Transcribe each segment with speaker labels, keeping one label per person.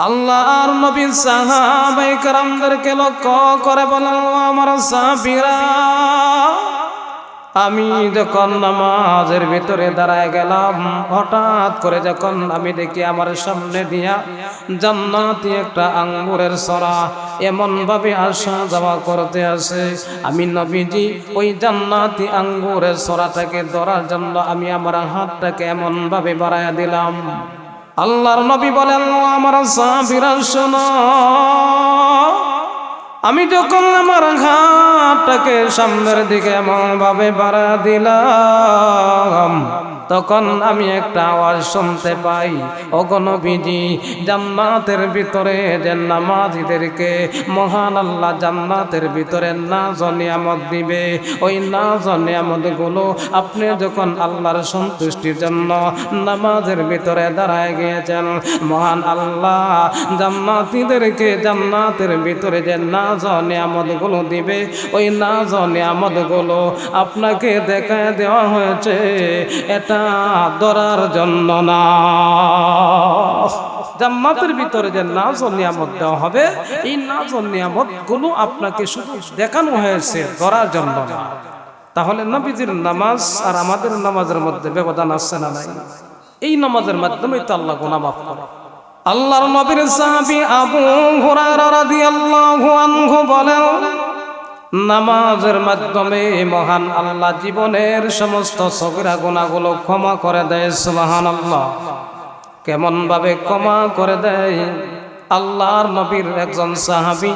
Speaker 1: আল্লাহর নবী সাহাবাই কারামদেরকে লক্ষ্য করে বলেন, "ও আমার সাহাবীরা, আমি যখন নামাজের ভিতরে দাঁড়ায় গেলাম, হঠাৎ করে যখন আমি দেখি আমার সামনে দিয়া জান্নাতি একটা আঙ্গুরের সরা এমন ভাবে আসা যাওয়া করতে আসে। আমি নবীজি, ওই জান্নাতি আঙ্গুরের সরাটাকে ধরার জন্য আমি আমার হাতটাকে এমন ভাবে বাড়াইয়া দিলাম। আল্লাহর নবী বলেন আমার সাহাবীরা, শোনো। আমি যখন আমার ঘাটটাকে সামনের দিকে এমন ভাবে বাড়া দিলাম তখন আমি একটা আওয়াজ শুনতে পাই। অগণবিজি জান্নাতের ভিতরে যে নামাজিদেরকে মহান আল্লাহ জান্নাতের ভিতরে না নিয়ামত দিবে, ওই না নিয়ামতগুলো আপনি যখন আল্লাহর সন্তুষ্টির জন্য নামাজের ভিতরে দাঁড়ায় গিয়েছেন, মহান আল্লাহ জান্নাতীদেরকে জান্নাতের ভিতরে যে না নিয়ামতগুলো দিবে, ওই না নিয়ামতগুলো আপনাকে দেখায় দেওয়া হয়েছে। এটা ধরার জন্য না। জান্নাতের ভিতরে যে নাজ নিয়ামত দেওয়া হবে, এই নাজ নিয়ামতগুলো আপনাকে শুধু দেখানো হয়েছে ধরার জন্য না। তাহলে নবীজির নামাজ আর আমাদের নামাজের মধ্যে ব্যবধান আসছে না নাই? এই নামাজের মাধ্যমে তো আল্লাহ গুনাহ মাফ করে। আল্লাহর নবীর সাহাবী আবু হুরায়রা রাদিয়াল্লাহু আনহু বলেন নামাজের মাধ্যমে মহান আল্লাহ জীবনের সমস্ত সগিরা গুণাগুলো ক্ষমা করে দেয় সুবাহান আল্লাহ কেমন ভাবে ক্ষমা করে দেয়? আল্লাহর নবীর একজন সাহাবী,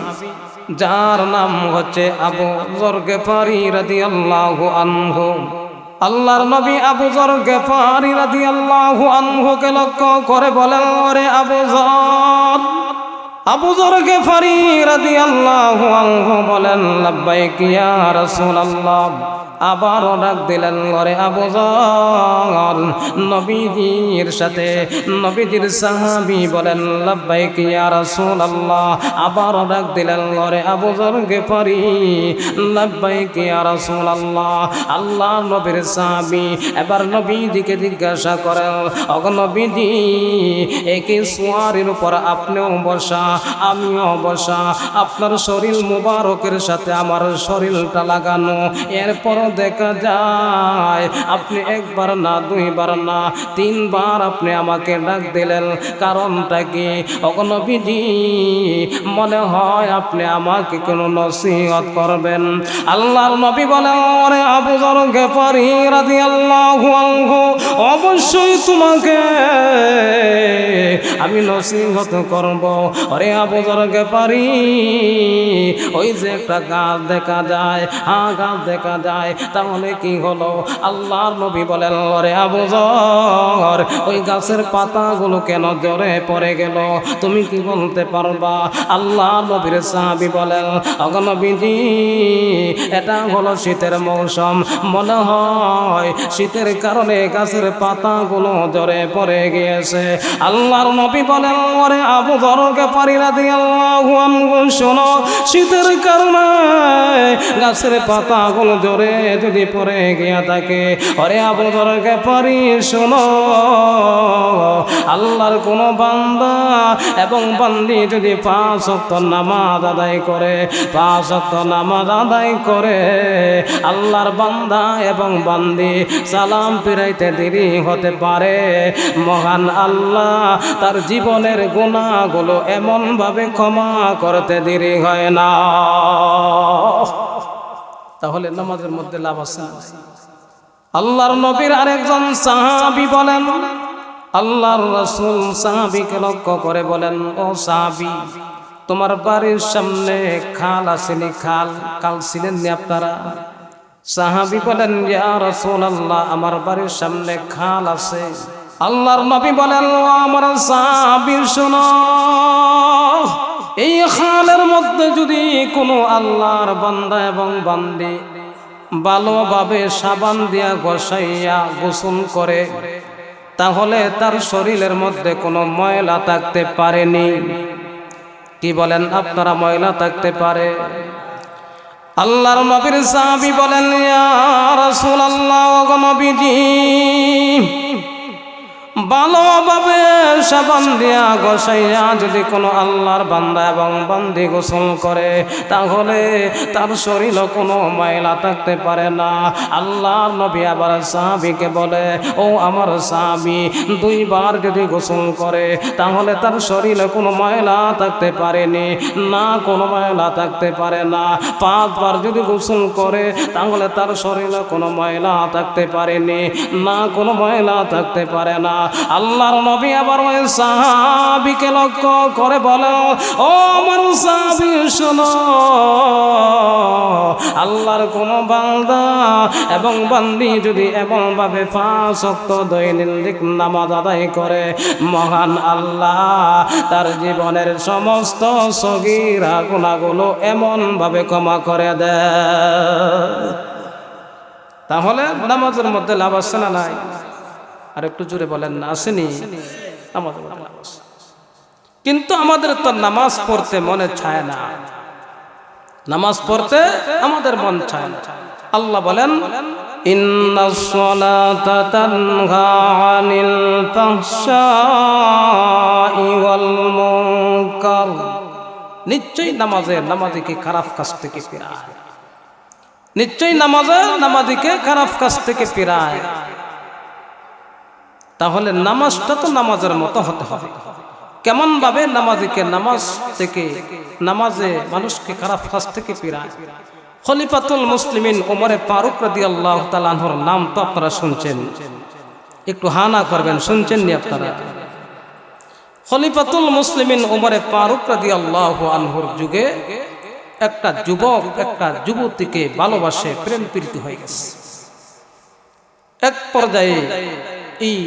Speaker 1: যার নাম হচ্ছে আবু জর্গে পারি রাদি আল্লাহ আনহু। আল্লাহর নবী আবু জর গেফারি রাদি আল্লাহ আনহুকে লক্ষ্য করে বলেন, ওরে আবু জর আল্লাহ বলেন রাসূলুল্লাহ। আবারও ডাক দিলেন ঘরে আবু জর নবীজির সাথে নবীজির সাহাবি বলেন, লাব্বাইক ইয়া আল্লাহ আবারও ডাক দিলেন ঘরে আবু জর গেফারি। লাব্বাইক ইয়া রাসূলুল্লাহ। আল্লাহ আল্লাহ নবীর সাহাবি এবার নবীজিকে জিজ্ঞাসা করেন, অগ নবীজি একই সোয়ারের উপর আপনিও বসা? আমিও বসা আপনার শরীর মুবারকের সাথে আমার শরীরটা লাগানো। এরপর দেখা যায়, আপনি একবার না, দুইবার না, তিনবার আপনি আমাকে ডাক দিলেন। কারণটা কি? অগনবীজি মনে হয় আপনি আমাকে কোনো নসিহত করবেন। আল্লাহর নবী বলেন, ওরে আবু জর গেফারি রাদিয়াল্লাহু আনহু, অবশ্যই তোমাকে আমি নসিহত করব। ওরে আবু জর গেফারি ওই যে একটা গাছ দেখা যায় হ্যাঁ গাছ দেখা যায়, তাহলে কি হলো? আল্লাহর নবী বলেন, ওরে আবু জর, ওই গাছের পাতাগুলো কেন জ্বরে পড়ে গেল? তুমি কি বলতে পারবা? আল্লাহ নবীর সাহাবি বলেন অগনবীজি এটা হলো শীতের মৌসুম। মনে হয় শীতের কারণে গাছের পাতাগুলো জ্বরে পড়ে গিয়েছে। আল্লাহর নবী বলেন, ওরে আবু পারি শোনো, শীতের কারণে গাছের পাতাগুলো জ্বরে যদি পড়ে গিয়া থাকে। ওরে আবু জরকে পারি শোনো, আল্লাহর কোনো বান্দা এবং বান্দি যদি পাঁচ অক্ত নামাজ আদায় করে, পাঁচ অক্ত নামাজ আদায় করে, আল্লাহর বান্দা এবং বান্দি সালাম ফিরাইতে দেরি হতে পারে। মহান আল্লাহ, তার জীবনের গুণাগুলো এমনভাবে ক্ষমা করতে দেরি হয় না। তাহলে নামাজের মধ্যে লাভ আছে? আল্লাহর নবীর আরেকজন সাহাবি বলেন, আল্লাহর রাসূল সাহাবিকে লক্ষ্য করে বলেন, ও সাহাবি, তোমার বাড়ির সামনে খাল আসেনি খাল কাল ছিলেন আপনারা? সাহাবি বলেন, ইয়া রাসূলুল্লাহ, আমার বাড়ির সামনে খাল আছে। আল্লাহর নবী বলেন আমার সাহাবি, শোনো। এই খালের মধ্যে যদি কোনো আল্লাহর বান্দা এবং বান্দি ভালোভাবে সাবান দিয়া গোসাইয়া গোসল করে, তাহলে তার শরীরের মধ্যে কোনো ময়লা থাকতে পারেনি। কি বলেন আপনারা, ময়লা থাকতে পারে? আল্লাহর নবীর সাহাবী বলেন, ইয়া রাসূলুল্লাহ ওগো নবীজি ভালোভাবে সাবান দিয়া গোসাইয়া যদি কোনো আল্লাহর বান্দা এবং বান্দি গোসল করে, তাহলে তার শরীরে কোনো ময়লা থাকতে পারে না। আল্লাহর নবী আবার সাহাবিকে বলে, ও আমার সাহাবি, দুইবার যদি গোসল করে, তাহলে তার শরীরে কোনো ময়লা থাকতে পারেনি, না কোনো ময়লা থাকতে পারে না। পাঁচবার যদি গোসল করে, তাহলে তার শরীরে কোনো ময়লা থাকতে পারেনি, না কোনো ময়লা থাকতে পারে না। আল্লাহর নবী আবার ওই সাহাবিকে লক্ষ্য করে বলে, ও আমার সাহাবি, শোনো, আল্লাহর কোন বান্দা এবং বান্দি যদি এমনভাবে পাঁচ অক্ত দৈনন্দিন নামাজ আদায় করে, মহান আল্লাহ তার জীবনের সমস্ত সগিরা গুণাগুলো এমনভাবে ক্ষমা করে দেয় তাহলে নামাজের মধ্যে লাভ আছে না নাই? আর একটু জোরে বলেন না আসেনি। কিন্তু আমাদের তো নামাজ পড়তে মনে চায় না। নামাজ পড়তে আমাদের মন চায় না। আল্লাহ বলেন নিশ্চয়ই নামাজে নামাজিকে খারাপ কাজ থেকে ফিরায়। নিশ্চয়ই নামাজে নামাজিকে খারাপ কাজ থেকে ফিরায়। তাহলে নামাজটা তো নামাজের মতো হতে হবে। কেমন ভাবে নামাজিকে নামাজ থেকে, নামাজে মানুষকে খারাপ কাজ থেকে ফিরায় খলিফাতুল মুসলিমিন ওমরে ফারুক রাদি আল্লাহ তালাহর নাম তো আপনারা শুনছেন। একটু হানা করবেন শুনছেন নি আপনারা? খলিফাতুল মুসলিমিন ওমরে ফারুক রাদি আল্লাহ আনহুর যুগে একটা যুবক, একটা যুবতীকে ভালোবাসে প্রেম প্রীতি হয়ে গেছে। এক পর্যায়ে এই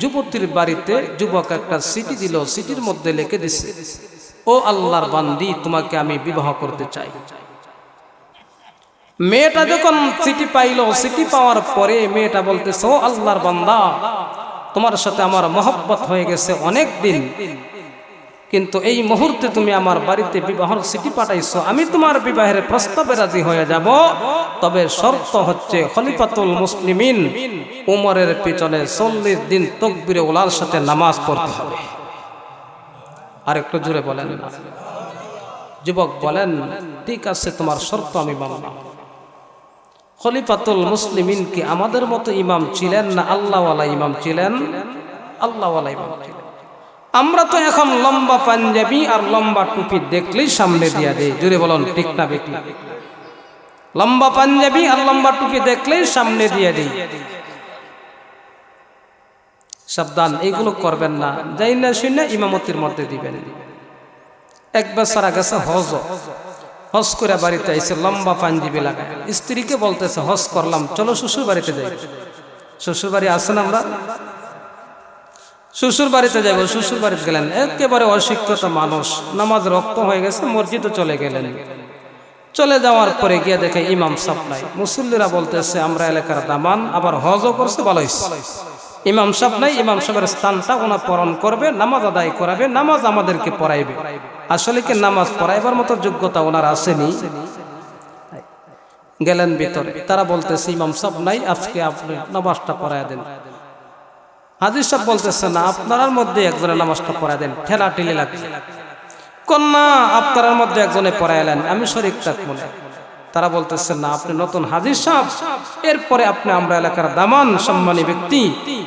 Speaker 1: যুবতীর বাড়িতে যুবক একটা সিটি দিল সিটির মধ্যে লেখে দিছে, ও আল্লাহর বান্দি, তোমাকে আমি বিবাহ করতে চাই। মেয়েটা যখন সিটি পাইল সিটি পাওয়ার পরে মেয়েটা বলতেছে, ও আল্লাহর বান্দা, তোমার সাথে আমার মহব্বত হয়ে গেছে অনেক দিন। কিন্তু এই মুহূর্তে তুমি আমার বাড়িতে বিবাহর সিটি পাঠাইছো, আমি তোমার বিবাহের প্রস্তাবে রাজি হয়ে যাব। তবে শর্ত হচ্ছে খলিফাতুল মুসলিমিন উমরের পিছনে চল্লিশ দিন তকবিরে ওলার সাথে নামাজ পড়তে হবে। আর একটু জুড়ে বলেন। যুবক বলেন, ঠিক আছে, তোমার শর্ত আমি মানলাম খলিফাতুল মুসলিমিন কি আমাদের মতো ইমাম ছিলেন না আল্লাহওয়ালা ইমাম ছিলেন? আল্লাহওয়ালা ইমাম ছিলেন। আমরা তো এখন লম্বা পাঞ্জাবি আর লম্বা টুপি দেখলেই সামনে দিয়া দেই। জুড়ে বলুন, ঠিক না বেটি? লম্বা পাঞ্জাবি আর লম্বা টুপি দেখলেই সামনে দিয়ে দিই। সাবধান এইগুলো করবেন না। যাই না শুনে ইমামতির মধ্যে দিবেন। এক বছর আগে গেছে হজ। হজ করে বাড়িতে আইসে লম্বা পাঞ্জাবি লাগায়। স্ত্রীকে বলতেছে, হজ করলাম, চলো শ্বশুর বাড়িতে যাই। শ্বশুর বাড়ি আসেন আমরা। শ্বশুর বাড়িতে যাব শ্বশুর বাড়িতে গেলেন। একেবারে অশিক্ষিত মানুষ, নামাজ রক্ত হয়ে গেছে, মসজিদে চলে গেলেন। চলে যাওয়ার পরে গিয়ে দেখে ইমাম সাপ নাই। মুসল্লিরা বলতেছে, আমরা এলাকার দামান, আবার হজও করছে, ভালো হইছে। ইমাম সাপ নাই, ইমাম সাহেবের স্থানটা ওনা পরণ করবে, নামাজ আদায় করাবে, নামাজ আমাদেরকে পড়াইবে। আসলে কি নামাজ পড়াইবার মতো যোগ্যতা ওনার আসেনি? গেলেন ভিতরে। তারা বলতেছে, ইমাম সাপ নাই, আজকে আপনি নামাজটা পড়াই দেন। হাজির সাহেব বলতেছে না আপনার মধ্যে একজনের নামাজটা পড়াই দেন ঠেলা ঠেলি লাগছে। কন্যা আপনার মধ্যে একজনে পড়াইলেন আমি শরীর থাকব না তারা বলতেছে, না, আপনি নতুন হাজির সাহেব এরপরে আপনি আমরা এলাকার দামান, সম্মানী ব্যক্তি,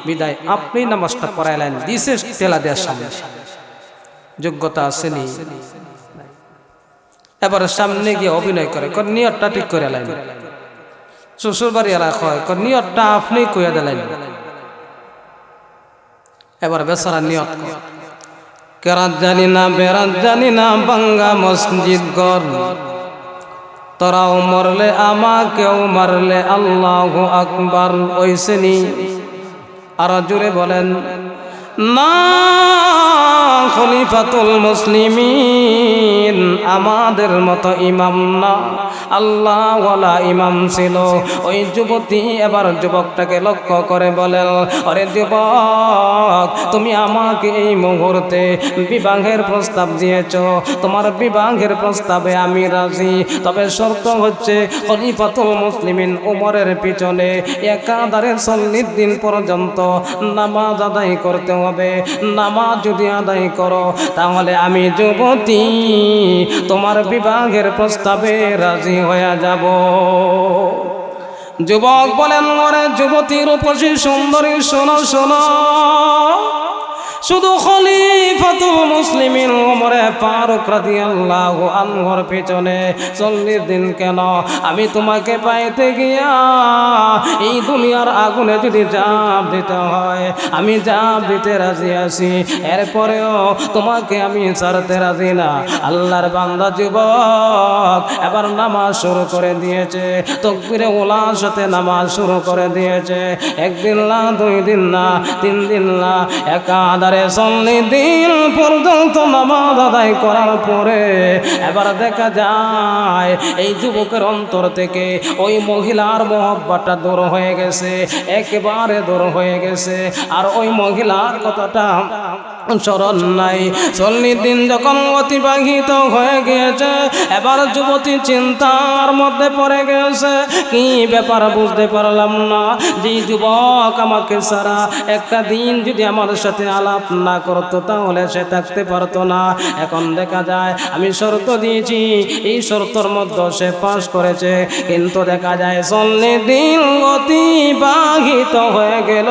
Speaker 1: বিদায়, আপনি নামাজটা পড়াইলেন দিছে ঠেলা দেওয়ার সামনে। যোগ্যতা আসেনি। এবার সামনে গিয়ে অভিনয় করে, কর, নিয়তটা ঠিক করে এলেন শ্বশুর বাড়ি এলাকা হয়, কর, নিয়তটা আপনি কইয়া দিলেন এবার বেচারা নিয়ত করে। কেরাত জানি না বেরাত জানি না, বাঙ্গা মসজিদ গর তোরাও মরলে, আমাকেও মারলে, আল্লাহ আকবার ওইসেনি আর জুড়ে বলেন না খলিফাতুল মুসলিমিন, আমাদের মতো ইমাম না। আল্লাহ ওয়ালা ইমাম ছিল। ওই যুবতী এবার যুবকটাকে লক্ষ্য করে বলেন অরে যুবক, তুমি আমাকে এই মুহূর্তে বিবাহের প্রস্তাব দিয়েছ। তোমার বিবাহের প্রস্তাবে আমি রাজি। তবে শর্ত হচ্ছে খলিফাতুল মুসলিমিন উমরের পিছনে একাধারে চল্লিশ দিন পর্যন্ত নামাজ আদায় করতে হবে। নামাজ যদি আদায় করো, তাহলে আমি যুবতী, তোমার বিবাহের প্রস্তাবে রাজি হয়ে যাব। যুবক বলেন মরে যুবতীর উপসী সুন্দরী, শোনো শোনো। শুধু খলিফাতুল মুসলিমিন ওমরে ফারুক রাদিয়াল্লাহু আনহুর পিছনে, চল্লিশ দিন কেন? আমি তোমাকে পাইতে গিয়া এই দুনিয়ার আগুনে যদি জাপ দিতে হয়, আমি জাপ দিতে রাজি আছি। এরপরেও তোমাকে আমি ছাড়তে রাজি না। আল্লাহর বান্দা যুবক এবার নামাজ শুরু করে দিয়েছে, তকবিরে ওলার সাথে নামাজ শুরু করে দিয়েছে। একদিন না, দুই দিন না, তিন দিন না একাধারে সন্নি দিন পর্যন্ত নামাজ আদায় করার পরে এবার দেখা যায় এই যুবকের অন্তর থেকে ওই মহিলার মহব্বাটা দূর হয়ে গেছে, একেবারে দূর হয়ে গেছে। আর ওই মহিলার কথাটা স্মরণ নাই। চল্লিশ দিন যখন অতিবাহিত হয়ে গিয়েছে, এবার যুবতী চিন্তার মধ্যে পড়ে গেছে কি ব্যাপার বুঝতে পারলাম না। যে যুবক, আমাকে সারা একটা দিন যদি আমার সাথে আলাপ না করতো, তাহলে সে থাকতে পারতো না। এখন দেখা যায়, আমি শর্ত দিয়েছি, এই শর্তর মধ্যে সে পাশ করেছে। কিন্তু দেখা যায়, চল্লিশ দিন অতিবাহিত হয়ে গেল।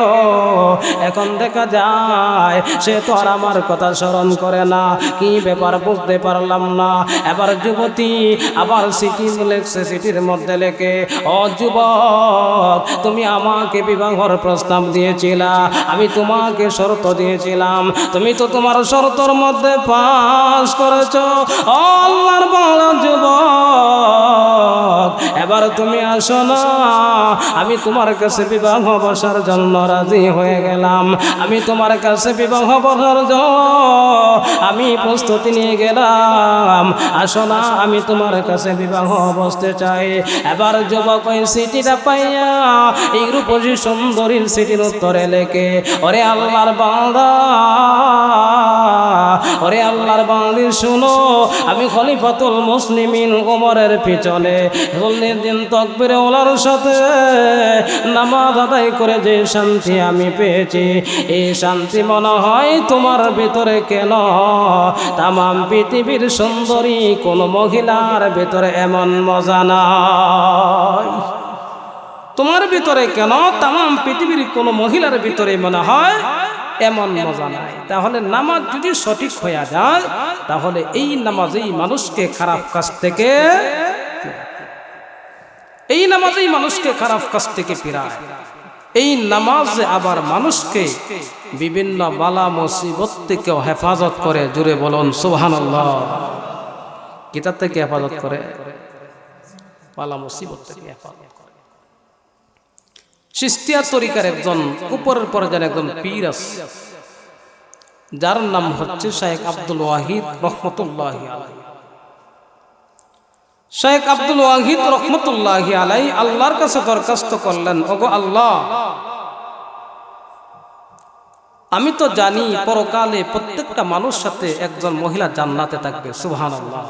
Speaker 1: এখন দেখা যায়, সে তো আর আমার কথা স্মরণ করে না। কি ব্যাপার বুঝতে পারলাম না। এবার যুবতী আবার সিটি লেখছে সিটির মধ্যে লেখে, ও যুবক, তুমি আমাকে বিবাহর প্রস্তাব দিয়েছিলা। আমি তোমাকে শর্ত দিয়েছিলাম। তুমি তো তোমার শর্তর মধ্যে পাস করেছ। আল্লাহর যুবক এবার তুমি আসো না। আমি তোমার কাছে বিবাহ বসার জন্য রাজি হয়ে গেলাম। আমি তোমার কাছে বিবাহ বসার আমি প্রস্তুতি নিয়ে গেলাম। আসো না, আমি তোমার কাছে বিবাহ বসতে চাই। এবার যুবক ওই সিটিটা পাইয়া রূপসী সুন্দরীর সিটির উত্তরে লেখে, ওরে আল্লাহর বান্দা, ওরে আল্লাহর বান্দি, শুনো, আমি খলিফাতুল মুসলিমিন ওমরের পিছনে দিন তকবিরে ওলার সাথে নামাজ আদায় করে যে শান্তি আমি পেয়েছি, এই শান্তি মনে হয় তোমার ভিতরে কেন? তামাম পৃথিবীর সুন্দরী কোন মহিলার ভিতরে এমন মজা নাই। তোমার ভিতরে কেন? তামাম পৃথিবীর কোন মহিলার ভিতরে মনে হয় এমন মজা নাই। তাহলে নামাজ যদি সঠিক হয়ে যায়, তাহলে এই নামাজেই মানুষকে খারাপ কাজ থেকে এই নামাজেই মানুষকে খারাপ কাজ থেকে ফিরায়। এই নামাজ আবার মানুষকে বিভিন্ন বালা মুসিবত থেকেও হেফাজত করে। জুড়ে বলুন সুবহান কিতাব থেকে হেফাজত করে? বালা মুসিবত থেকে হেফাজত করে। সিস্তিয়া তরিকার একজন, উপরের একজন পীর আছে। যার নাম হচ্ছে শাহেখ আব্দুল ওয়াহিদ রহমতুল্লাহ শেখ আব্দুল ওয়াহিদ রহমতুল্লাহ আলাই আল্লাহর কাছে দরখাস্ত করলেন, ওগো আল্লাহ, আমি তো জানি পরকালে প্রত্যেকটা মানুষ সাথে একজন মহিলা জান্নাতে থাকবে আল্লাহ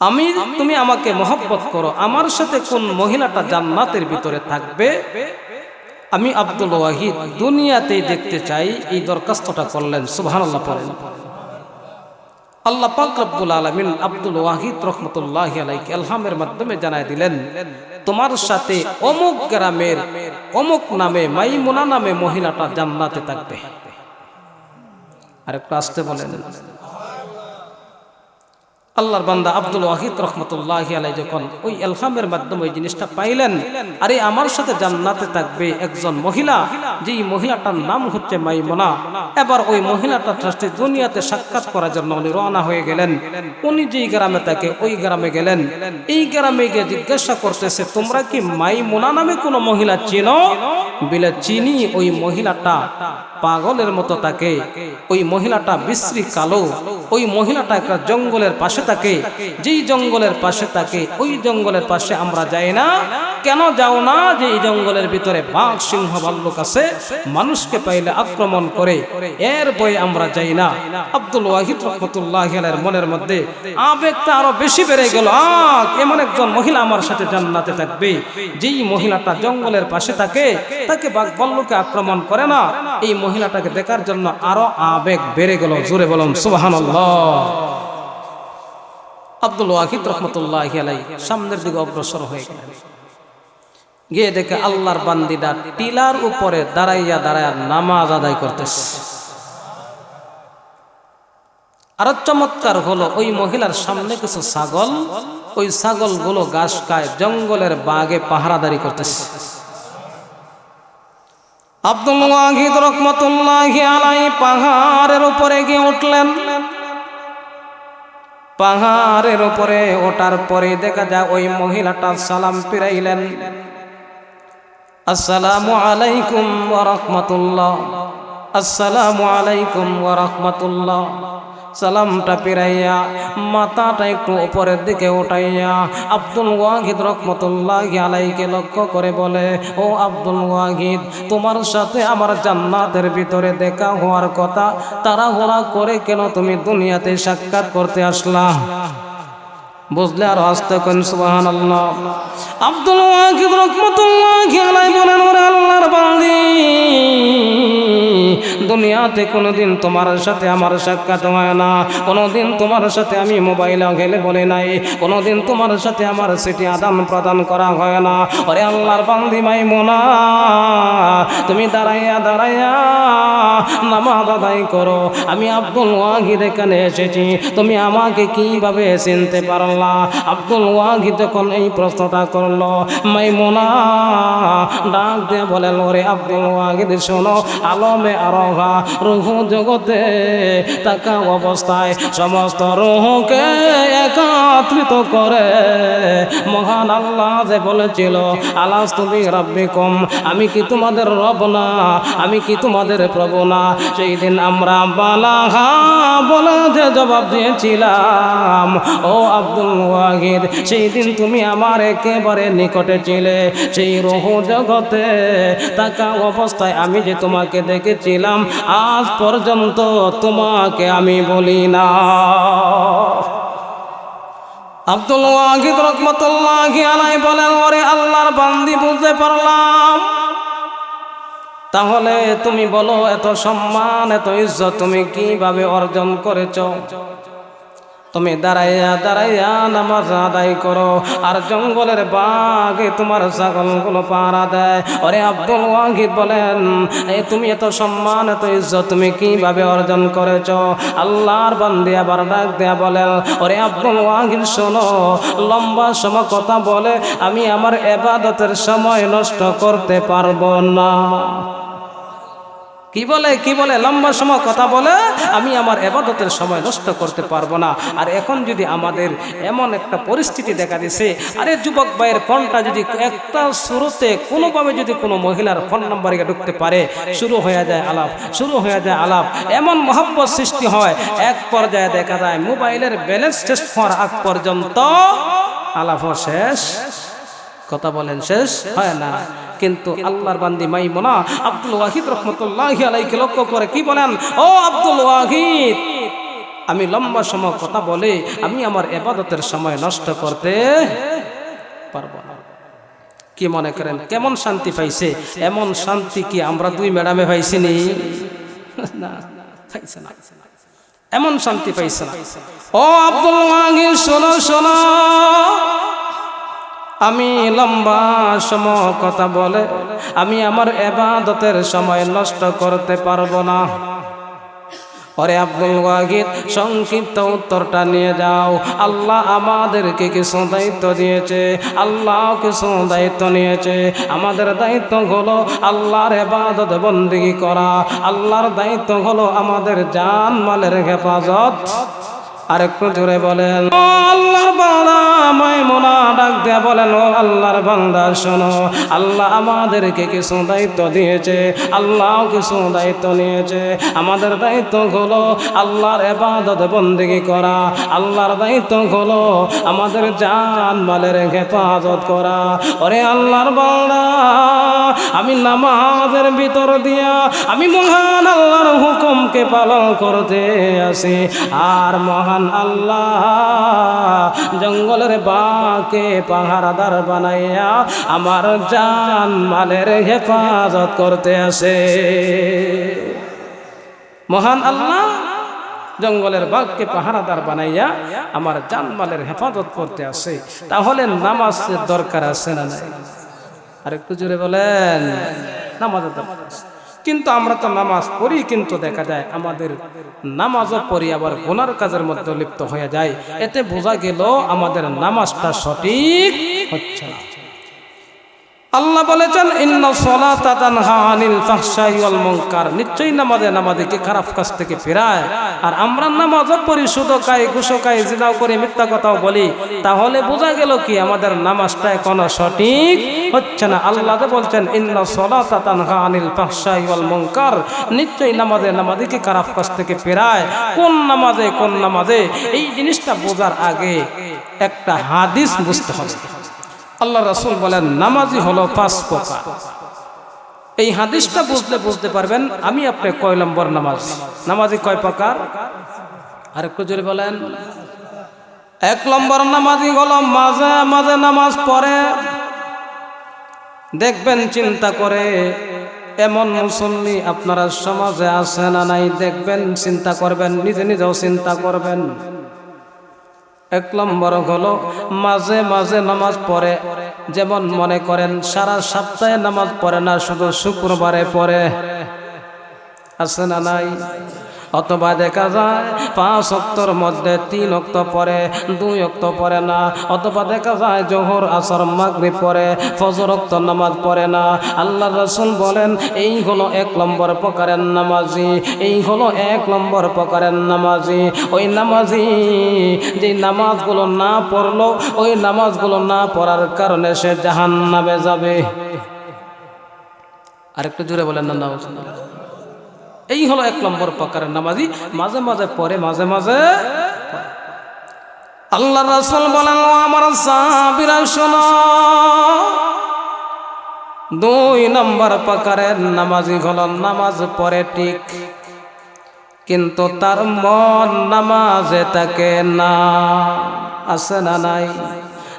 Speaker 1: আমি, তুমি আমাকে মহব্বত করো, আমার সাথে কোন মহিলাটা জান্নাতের ভিতরে থাকবে? আমি আব্দুল ওয়াহিদ দুনিয়াতেই দেখতে চাই, এই দরখাস্তটা করলেন সুবহান আল্লাহ পড়েন। আল্লাহ পাক রব্বুল আলমিন আব্দুল ওয়াহিদ রহমতুল্লাহ আলাইকে আলহামের মাধ্যমে জানায় দিলেন, তোমার সাথে অমুক গ্রামের অমুক নামে মাইমুনা নামে মহিলাটা জান্নাতে থাকবে। আর একটু আসতে বলেন। আল্লাহর বান্দা আব্দুল ওয়াহিদ রহমতুল্লাহ আলাই যখন ওই এলহামের মাধ্যমে ওই জিনিসটা পাইলেন, আরে আমার সাথে জান্নাতে থাকবে একজন মহিলা, যেই মহিলাটার নাম হচ্ছে মাইমনা। এবার ওই মহিলাটার সাথে দুনিয়াতে সাক্ষাৎ করার জন্য উনি রওনা হয়ে গেলেন। উনি যেই গ্রামে থাকে, ওই গ্রামে গেলেন। এই গ্রামে গিয়ে জিজ্ঞাসা করতেছে, তোমরা কি মাইমুনা নামে কোনো মহিলা চিনো? বিলে, চিনি, ওই মহিলাটা পাগলের মতো তাকে ওই মহিলাটা বিশ্রী কালো। ওই মহিলাটা একটা জঙ্গলের পাশে থাকে, যেই জঙ্গলের পাশে থাকে, ওই জঙ্গলের পাশে আমরা যাই না। কেন যাও না? যে এই জঙ্গলের ভিতরে বাঘ, সিংহ, ভাল্লুক আছে, মানুষকে পাইলে আক্রমণ করে, এর বই আমরা যাই না। আব্দুল ওয়াহিদ রহমতুল্লাহ আলাইহির মনের মধ্যে আবেগটা আরও বেশি বেড়ে গেল। এমন একজন মহিলা আমার সাথে জান্নাতে থাকবে, যেই মহিলাটা জঙ্গলের পাশে থাকে, তাকে বাঘ, ভাল্লুকে আক্রমণ করে না। এই মহিলাটাকে দেখার জন্য আরও আবেগ বেড়ে গেল। জোরে বলুন, সুবহানাল্লাহ। আব্দুল ওয়াহিদ রহমতুল্লাহ আলাই সামনের দিকে অগ্রসর হয়ে গেলেন। গিয়ে দেখে আল্লাহর বান্দিটা টিলার উপরে দাঁড়াইয়া দাঁড়াইয়া নামাজ আদায় করতেছে। আরও চমৎকার হলো ওই মহিলার সামনে কিছু ছাগল, ওই ছাগলগুলো ঘাস খায়, জঙ্গলের বাগে পাহারাদারি করতেছে। আব্দুল ওয়াহিদ রহমতুল্লাহ আলাই পাহাড়ের উপরে গিয়ে উঠলেন। পাহাড়ের উপরে ওটার পরে দেখা যায় ওই মহিলাটা সালাম ফিরাইলেন। আসসালাম আলাইকুম ওয়া রাহমাতুল্লাহ। আসসালামু আলাইকুম ওয়া সালামটা পিরাইয়া মাথাটা একটু উপরের দিকে উঠাইয়া আব্দুল ওয়াহিদ রহমতুল্লাহ আলাইকে লক্ষ্য করে বলে, ও আব্দুল ওয়াহিদ, তোমার সাথে আমার জান্নাতের ভিতরে দেখা হওয়ার কথা তারা তাড়াহুড়া করে কেন তুমি দুনিয়াতে সাক্ষাৎ করতে আসলা? বুঝলে আর আসতে কোন সুবাহান আল্লাহ আব্দুল ওয়াহিদ রহমতুল্লাহ বলেন, ওরে আল্লাহর বান্দি দুনিয়াতে কোনোদিন তোমার সাথে আমার সাক্ষাৎ হয় না। কোনোদিন তোমার সাথে আমি মোবাইলে গেলে বলে নাই। কোনোদিন তোমার সাথে আমার সেটি আদান প্রদান করা হয় না। ওরে আল্লাহর বান্দি মাই মোনা তুমি দাঁড়াইয়া দাঁড়াইয়া নামাজ আদায় করো। আমি আব্দুল ওয়াহিদ এখানে এসেছি। তুমি আমাকে কীভাবে চিনতে পারলা? আব্দুল ওয়াহিদ যখন এই প্রশ্নটা করল, মাইমোনা ডাক দিয়ে বলেন ওরে আব্দুল ওয়াহিদ, শোনো, আলমে আরোহা রুহ জগতে তাকা অবস্থায়। সমস্ত রুহকে একত্রিত করে, মহান আল্লাহ যে বলেছিল, আলাস তুমি রাব্বিকুম, আমি কি তোমাদের রব না? আমি কি তোমাদের প্রভু না? সেই দিন আমরা বালাহা বলে যে জবাব দিয়েছিলাম, ও আব্দুল ওয়াহিদ, সেই দিন তুমি আমার একেবারে নিকটে ছিলে। সেই রহ জগতে তাকা অবস্থায়, আমি যে তোমাকে দেখেছিলাম আজ পর্যন্ত তোমাকে আমি বলি না। আব্দুল ওয়াহিদ রহমতুল্লাহ আলাই বলেন, ওরে আল্লাহর বান্দি, বুঝতে পারলাম। তাহলে তুমি বলো, এত সম্মান, এত ইজ্জত তুমি কীভাবে অর্জন করেছ? তুমি দাঁড়াইয়া দাঁড়াইয়া নামাজ আদায় করো। আর জঙ্গলের বাঘে তোমার ছাগলগুলো পাহারা দেয়। ওরে আব্দুল ওয়াহিদ বলেন এই তুমি এত সম্মান, এত ইজ্জত তুমি কীভাবে অর্জন করেছ? আল্লাহর বান্দি আবার ডাক দেয়া বলেন, ওরে আব্দুল ওয়াহিদ, শোনো, লম্বা সময় কথা বলে আমি আমার এবাদতের সময় নষ্ট করতে পারব না। কি বলে কি বলে, লম্বা সময় কথা বলে আমি আমার এবাদতের সময় নষ্ট করতে পারব না। আর এখন যদি আমাদের এমন একটা পরিস্থিতি দেখা দিছে, আরে যুবক ভাইয়ের ফোনটা যদি একটা শুরুতে কোনোভাবে যদি কোনো মহিলার ফোন নাম্বারে ঢুকতে পারে, শুরু হয়ে যায় আলাপ, শুরু হয়ে যায় আলাপ। এমন মহব্বত সৃষ্টি হয়, এক পর্যায়ে দেখা যায় মোবাইলের ব্যালেন্স শেষ হওয়ার আগ পর্যন্ত আলাপ শেষ, কথা বলেন শেষ হয় না। কিন্তু আল্লাহর বান্দি মাইমনা আব্দুল ওয়াহিদ রহমতুল্লাহ আলাইকে লক্ষ্য করে কি বলেন? ও আব্দুল ওয়াহিদ, আমি লম্বা সময় কথা বলে আমি আমার এবাদতের সময় নষ্ট করতে পারব না। কি মনে করেন? কেমন শান্তি পাইছে? এমন শান্তি কি আমরা দুই ম্যাডামে পাইছি নি? এমন শান্তি পাইছে না। ও আব্দুল ওয়াহিদ, শোনো শোনো। আমি লম্বা সময় কথা বলে, আমি আমার এবাদতের সময় নষ্ট করতে পারব না। ওরে আব্দুল ওয়াহিদ, সংক্ষিপ্ত উত্তরটা নিয়ে যাও। আল্লাহ আমাদেরকে কিছু দায়িত্ব দিয়েছে, আল্লাহ কিছু দায়িত্ব নিয়েছে। আমাদের দায়িত্ব হলো আল্লাহর এবাদত বন্দিগি করা। আল্লাহর দায়িত্ব হলো আমাদের জান মালের হেফাজত। আরেকটু জোরে বলেন। ও আল্লাহর বান্দা ডাক দিয়া বলেন, ও আল্লাহর বান্দা, শোনো, আল্লাহ আমাদেরকে কিছু দায়িত্ব দিয়েছে, আল্লাহ কিছু দায়িত্ব নিয়েছে। আমাদের দায়িত্ব হলো আল্লাহর এবাদত বন্দিগি করা, আল্লাহর দায়িত্ব হলো আমাদের জান মালের হেফাজত করা। ওরে আল্লাহর বান্দা, আমি নামাজের ভিতর দিয়া, আমি মহান আল্লাহর হুকুমকে পালন করতে আসি। আর মহান আল্লাহ জঙ্গলের বাকে পাহারাদার বানাইয়া আমার জান মালের হেফাজত করতে আসে। মহান আল্লাহ জঙ্গলের বাঘকে পাহারাদার বানাইয়া আমার জানমালের হেফাজত করতে আসে। তাহলে নামাজের দরকার আছে না আর একটু বলেন, নামাজের দরকার আছে। কিন্তু আমরা তো নামাজ পড়ি, কিন্তু দেখা যায় আমাদের নামাজও পড়ি, আবার গুনার কাজের মধ্যে লিপ্ত হয়ে যায়। এতে বোঝা গেল আমাদের নামাজটা সঠিক হচ্ছে না। আল্লাহ বলেছেন নিশ্চয়ই নামাজে নামাজকে খারাপ কাজ থেকে ফেরায়। আর আমরা নামাজও পড়ি ঘুষো খাই জিনাও করি, মিথ্যা কথাও বলি। তাহলে বোঝা গেল কি, আমাদের নামাজটা এখনও সঠিক হচ্ছে না। আল্লাহ বলছেন, ইন্না সলাতা তানহা আনিল নিশ্চয়ই নামাজে নামাজকে খারাপ কাজ থেকে ফেরায়। কোন নামাজে কোন নামাজে? এই জিনিসটা বোঝার আগে একটা হাদিস বুঝতে হবে। আল্লাহ রাসুল বলেন, নামাজি হলো পাঁচ প্রকার। এই হাদিসটা বুঝলে বুঝতে পারবেন, আমি আপনি কয় নম্বর নামাজ? নামাজি কয় প্রকার? আর একটু জোরে বলেন। এক নম্বর নামাজি হলো মাঝে মাঝে নামাজ পড়ে, দেখবেন চিন্তা করে, এমন মুসল্লি আপনারা সমাজে আছে না নাই, দেখবেন চিন্তা করবেন, নিজে নিজেও চিন্তা করবেন। এক নম্বর হলো মাঝে মাঝে নামাজ পড়ে। যেমন মনে করেন সারা সপ্তাহে নামাজ পড়ে না, শুধু শুক্রবারে পড়ে। আছে না নাই? অথবা দেখা যায় পাঁচ অক্টর মধ্যে তিন অক্ত পরে দুই অক্ত পরে না। অথবা দেখা যায় জোহর, আসর মাগরি পরে ফজর অক্ত নামাজ পড়ে না। আল্লাহ রসুল বলেন, এই হলো এক নম্বর প্রকারের নামাজি, এই হলো এক নম্বর প্রকারের নামাজি। ওই নামাজি যে নামাজগুলো না পড়ল, ওই নামাজগুলো না পড়ার কারণে সে জাহান নামে যাবে। আরেকটু জুড়ে বলেন না নামাজ এই হলো এক নম্বর প্রকারের নামাজি। মাঝে মাঝে পড়ে, মাঝে মাঝে আল্লাহ রাসূল বলেন আমার সাহাবীরা, শোনো। দুই নম্বর প্রকারের নামাজি হলো নামাজ পড়ে ঠিক, কিন্তু তার মন নামাজে থাকে না। আছে না নাই?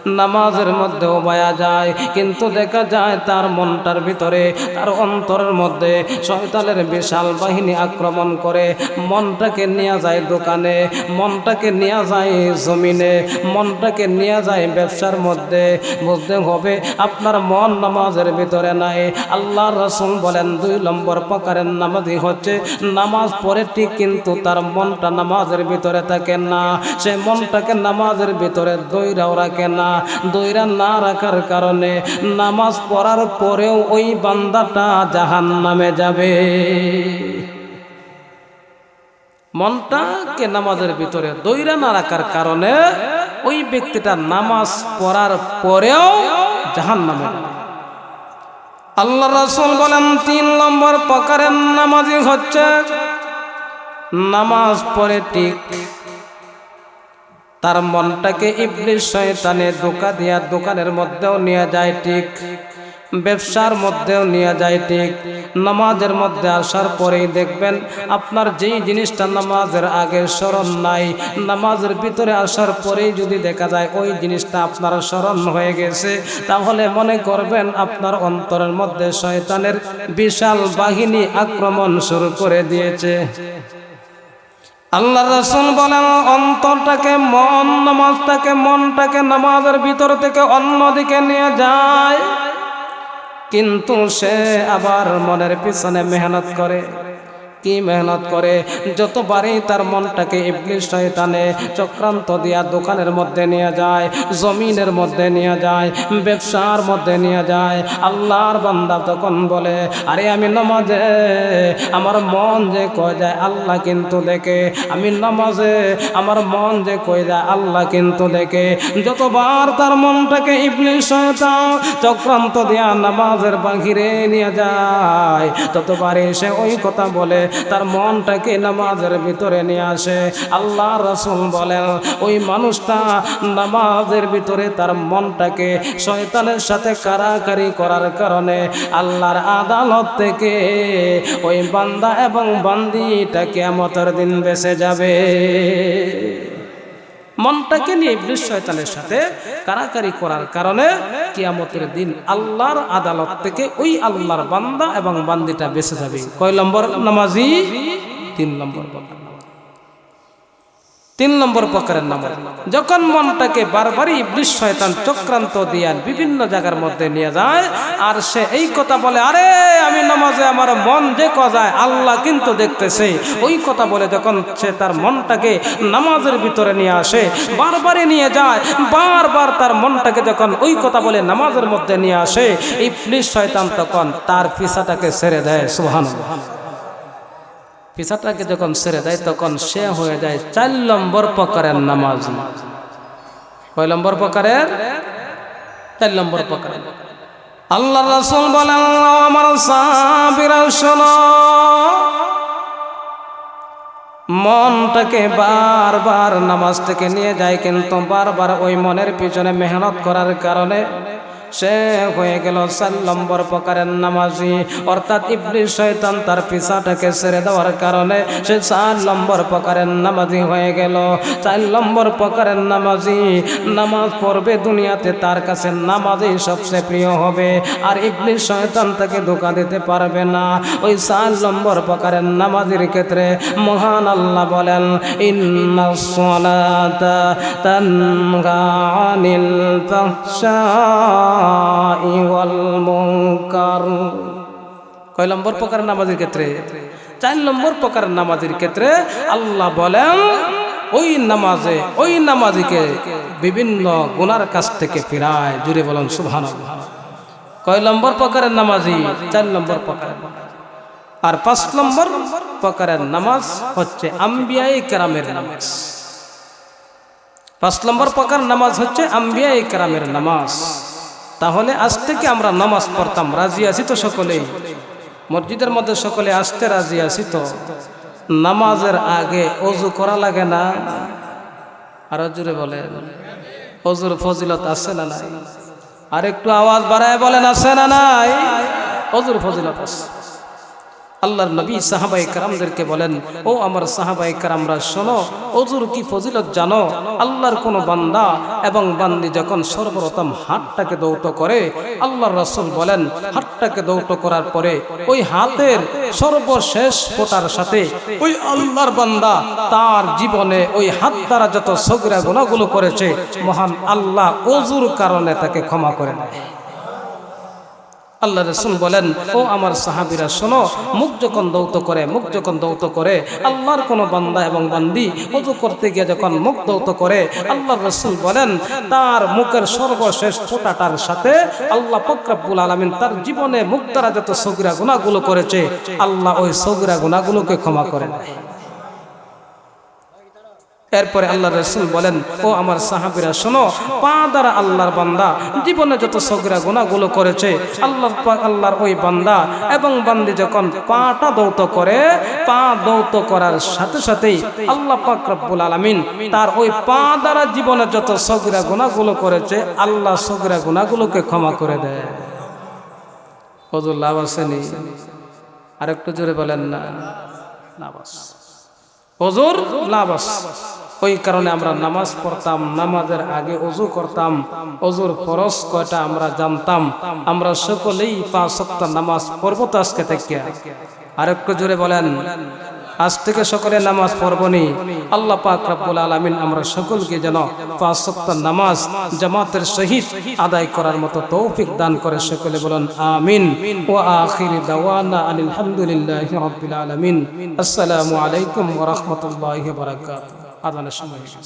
Speaker 1: নামাজের মধ্যেও বায়া যায়। কিন্তু দেখা যায় তার মনটার ভিতরে, তার অন্তরের মধ্যে শয়তানের বিশাল বাহিনী আক্রমণ করে। মনটাকে নিয়ে যায় দোকানে, মনটাকে নিয়ে যায় জমিনে, মনটাকে নিয়ে যায় ব্যবসার মধ্যে। বুঝতে হবে, আপনার মন নামাজের ভিতরে নাই। আল্লাহ রসুল বলেন, দুই নম্বর প্রকারের নামাজই হচ্ছে, নামাজ পড়ে ঠিক কিন্তু তার মনটা নামাজের ভিতরে থাকে না। সে মনটাকে নামাজের ভিতরে দৈরাও রাখে না। দৈরা না রাখার কারণে নামাজ পড়ার পরেও ওই বান্দাটা জাহান নামে যাবে মনটাকে নামাজের ভিতরে দৈরা না রাখার কারণে ওই ব্যক্তিটা নামাজ পড়ার পরেও জাহান নামে আল্লাহ রসুল বলেন, তিন নম্বর প্রকারের নামাজি হচ্ছে নামাজ পড়ে ঠিক তার মনটাকে ইবলিশ শয়তানে দোকা দিয়া দোকানের মধ্যেও নিয়ে যায় ঠিক, ব্যবসার মধ্যেও নিয়ে যায় ঠিক, নামাজের মধ্যে আসার পরেই দেখবেন আপনার যেই জিনিসটা নামাজের আগে স্মরণ নাই, নামাজের ভিতরে আসার পরেই যদি দেখা যায় ওই জিনিসটা আপনার স্মরণ হয়ে গেছে, তাহলে মনে করবেন আপনার অন্তরের মধ্যে শয়তানের বিশাল বাহিনী আক্রমণ শুরু করে দিয়েছে। আল্লাহ রসুল বলেন, অন্তরটাকে মন, নামাজটাকে মনটাকে নামাজের ভিতর থেকে অন্যদিকে নিয়ে যায়। কিন্তু সে আবার মনের পিছনে মেহনত করে। কি মেহনত করে? যতবারই তার মনটাকে ইবলিশ শয়তানে চক্রান্ত দিয়া দোকানের মধ্যে নিয়ে যায়, জমিনের মধ্যে নিয়ে যায়, ব্যবসার মধ্যে নিয়ে যায়, আল্লাহর বান্দা তখন বলে, আরে আমি নামাজে, আমার মন যে কয়ে যায় আল্লাহ কিন্তু দেখে। আমি নামাজে, আমার মন যে কয়ে যায় আল্লাহ কিন্তু দেখে। যতবার তার মনটাকে ইবলিশ শয়তান চক্রান্ত দিয়া নামাজের বাহিরে নিয়ে যায় ততবার সে ওই কথা বলে তার মনটাকে নামাজের ভিতরে নিয়ে আসে। আল্লাহ রসুল বলেন, ওই মানুষটা নামাজের ভিতরে তার মনটাকে শয়তানের সাথে কারাকারি করার কারণে আল্লাহর আদালত থেকে ওই বান্দা এবং বান্দিটা কেমতের দিন বেঁচে যাবে। মনটাকে নিয়ে ইবলিস শয়তানের সাথে কারাকারি করার কারণে কিয়ামতের দিন আল্লাহর আদালত থেকে ওই আল্লাহর বান্দা এবং বান্দিটা বেঁচে যাবে। কয় নম্বর নামাজি? তিন নম্বর প্রকার তিন নম্বর প্রকারের নামাজ যখন মনটাকে বারবারই ইবলিস শয়তান চক্রান্ত দিয়ে বিভিন্ন জায়গার মধ্যে নিয়ে যায়, আর সে এই কথা বলে, আরে, আমি নামাজে আমার মন যে কজায়, আল্লাহ কিন্তু দেখতেছে। ওই কথা বলে যখন সে তার মনটাকে নামাজের ভিতরে নিয়ে আসে, বারবারই নিয়ে যায়, বারবার তার মনটাকে যখন ওই কথা বলে নামাজের মধ্যে নিয়ে আসে, ইবলিস শয়তান তখন তার পিসাটাকে ছেড়ে দেয়, সুবহানাল্লাহ। পিসাটাকে যখন ছেড়ে দেয়, তখন সে হয়ে যায় চার নম্বর প্রকারের নামাজ। কয় নম্বর প্রকারের? চার নম্বর প্রকারের। আল্লাহ রাসূল বলেন, আমার মনটাকে বারবার নামাজ থেকে নিয়ে যায়, কিন্তু বারবার ওই মনের পিছনে মেহনত করার কারণে সে হয়ে গেল চার নম্বর প্রকারের নামাজি। অর্থাৎ ইবলি শয়তান তার পিসাটাকে ছেড়ে দেওয়ার কারণে সে চার নম্বর প্রকারের নামাজি হয়ে গেল। চার নম্বর প্রকারের নামাজি নামাজ পড়বে দুনিয়াতে, তার কাছে নামাজই সবচেয়ে প্রিয় হবে। আর ইবলি শয়তান তাকে ধোকা দিতে পারবে না। ওই চার নম্বর প্রকারের নামাজির ক্ষেত্রে মহান আল্লাহ বলেন, ইন্না তানহা আনিল মুনকার কয় নম্বর প্রকারের নামাজের ক্ষেত্রে? চার নম্বর প্রকারের নামাজের ক্ষেত্রে আল্লাহ বলেন, ওই নামাজে, ওই নামাজিকে বিভিন্ন গুনার কাছ থেকে ফিরায়। জুড়ে বলেন, সুবহানাল্লাহ। কয় নম্বর প্রকারের নামাজি? চার নম্বর প্রকারের আর পাঁচ নম্বর প্রকারের নামাজ হচ্ছে আম্বিয়াই কেরামের নামাজ। পাঁচ নম্বর প্রকার নামাজ হচ্ছে আম্বিয়াই কেরামের নামাজ। তাহলে আজ থেকে আমরা নামাজ পড়তাম, রাজি আছি তো সকলেই। মসজিদের মধ্যে সকলে আসতে রাজি আছি তো। নামাজের আগে অজু করা লাগে না? আর জুড়ে বলে। অজুর ফজিলত আছে না নাই? আর একটু আওয়াজ বাড়ায় বলেন, আছে না নাই? অজুর ফজিলত আছে। আল্লাহর নবী সাহাবাই কারামদেরকে বলেন, ও আমার সাহাবাই কারামরা, শোনো, অজুর কি ফজিলত জানো? আল্লাহর কোন বান্দা এবং বান্দি যখন সর্বপ্রথম হাতটাকে দৌত করে, আল্লাহর রসুল বলেন, হাতটাকে দৌত করার পরে ওই হাতের সর্বশেষ ফোটার সাথে ওই আল্লাহর বান্দা তার জীবনে ওই হাত দ্বারা যত সগরা গুণাগুলো করেছে, মহান আল্লাহ অজুর কারণে তাকে ক্ষমা করে নেয় আল্লাহ রসুল বলেন, ও আমার সাহাবিরা, শোনো, মুখ যখন দৌত করে, মুখ যখন দৌত করে, আল্লাহর কোন বান্দা এবং বান্দি অজু করতে গিয়ে যখন মুখ দৌত করে আল্লাহ রসুল বলেন, তার মুখের সর্বশেষ ফোটাটার সাথে আল্লাহ ফকরাবুল আলমিন তার জীবনে মুখ দ্বারা যত সগিরা গুণাগুলো করেছে, আল্লাহ ওই সগিরা গুণাগুলোকে ক্ষমা করে নেয় এরপরে আল্লাহ রসুল বলেন, ও আমার সাহাবিরা, শোনো, পা দ্বারা আল্লাহর বান্দা জীবনে যত সগরা গুণাগুলো করেছে আল্লাহ আল্লাহর ওই বান্দা এবং বান্দি যখন পাটা দৌত করে, পা দৌত করার সাথে সাথেই আল্লাহ পাক আলমিন তার ওই পা দ্বারা জীবনে যত সগরা গুণাগুলো করেছে, আল্লাহ সগরা গুণাগুলোকে ক্ষমা করে দেয়। লাভ আসেনি আরেকটু জোরে বলেন না। লাভ আছে। হজুর, লাভ আছে। ওই কারণে আমরা নামাজ পড়তাম, নামাজের আগে অজু করতাম, অজুর ফরজ কয়টা আমরা জানতাম। আমরা সকলেই পাঁচ সপ্তাহ নামাজ পড়ব তো আজকে থেকে। আরেকটু জোরে বলেন, আজ থেকে সকলে নামাজ পড়বনি। আল্লাহ পাক রব্বুল আলামিন আমরা সকলকে যেন পাঁচ সপ্তাহ নামাজ জামাতের সহিত আদায় করার মতো তৌফিক দান করে সকলে বলুন, আমিন। ওয়া আখিরি দাওয়ানা আনিল হামদুলিল্লাহি রাব্বিল আলামিন। আসসালামু আলাইকুম ওয়া রাহমাতুল্লাহি ওয়া বারাকাতুহু। আদানের সময় হয়ে গেছে।